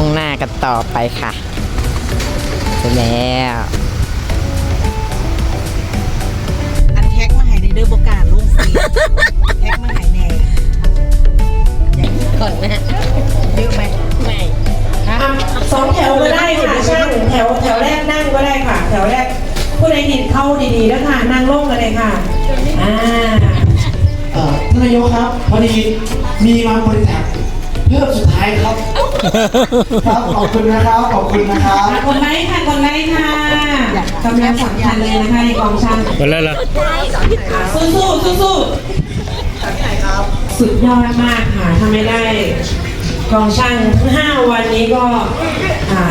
มุ่งหน้ากันต่อไปค่ะไปแล้วอันแท็กมาให้ในเด้อบการลุงฟรีแท็กมาให้แน่ก่อนนะเยอะไหมไม่สองแถวก็ได้ค่ะช่างแถวแถวแรกนั่งก็ได้ค่ะ แถวแรกผู้ใดเห็นเข้าดีๆแล้วค่ะนั่งลงกันเลยค่ะอ่าเอ่อท่านนายกครับพอดีมีมาบริจาค เพื่อสุดท้ายครับ ครับขอบคุณนะครับขอบคุณนะครับอะกดไลค์ค่ะกดไลค์ค่ะกำลังสำคัญเลยนะคะในกองช่างไปแล้วล่ะสู้สู้สู้สู้สุดยอดมากค่ะถ้าไม่ได้ กองช่างทั้งห้าวันนี้ก็อ่า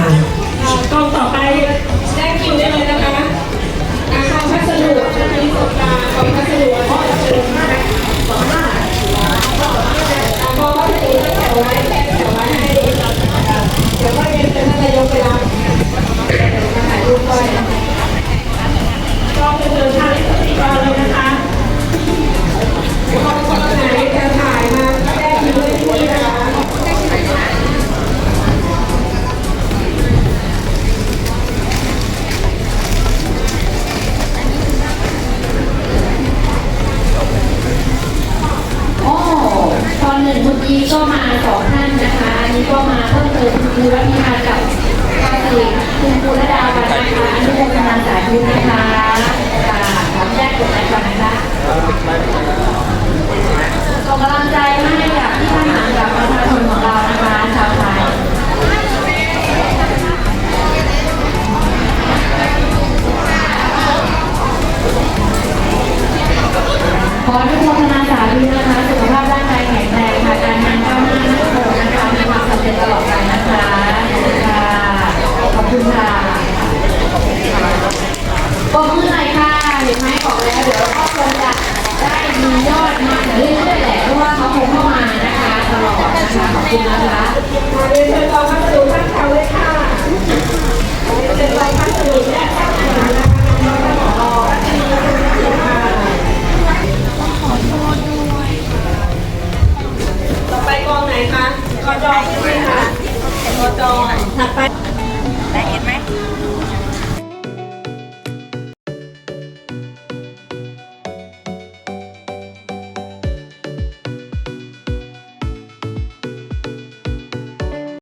นะคะอันนี้ก็มาเพิ่มเติมคือว่ามีมากับภาษีคุณปุระดาวันนะคะอนนี้เป็นกำลังสายบุนะคะค่ะขออนุญาตกดไลค์ก่อนนะคะส่งกำลังใจให้กับที่ท่านหารกับประชาชนของเรานะคะชาวไทยขออนุโมทนาสาธุนะคะ คุณค่ะขอบคุณค่ะปรบมือหน่อยค่ะเห็นไหมบอกแล้วเดี๋ยวก็คงจะได้มียอดมาเรื่อยๆแหละเพราะว่าเขาคงเข้ามานะคะตลอดนะคะขอบคุณนะคะมาเรียนเชิญกองพัสดุท่านเขาเลยค่ะเรียนเชิญกองพัสดุและท่านหาระคะน้องๆขอค่ะต่อไปกองไหนคะกอจอใช่ไหมคะกอจอถัดไป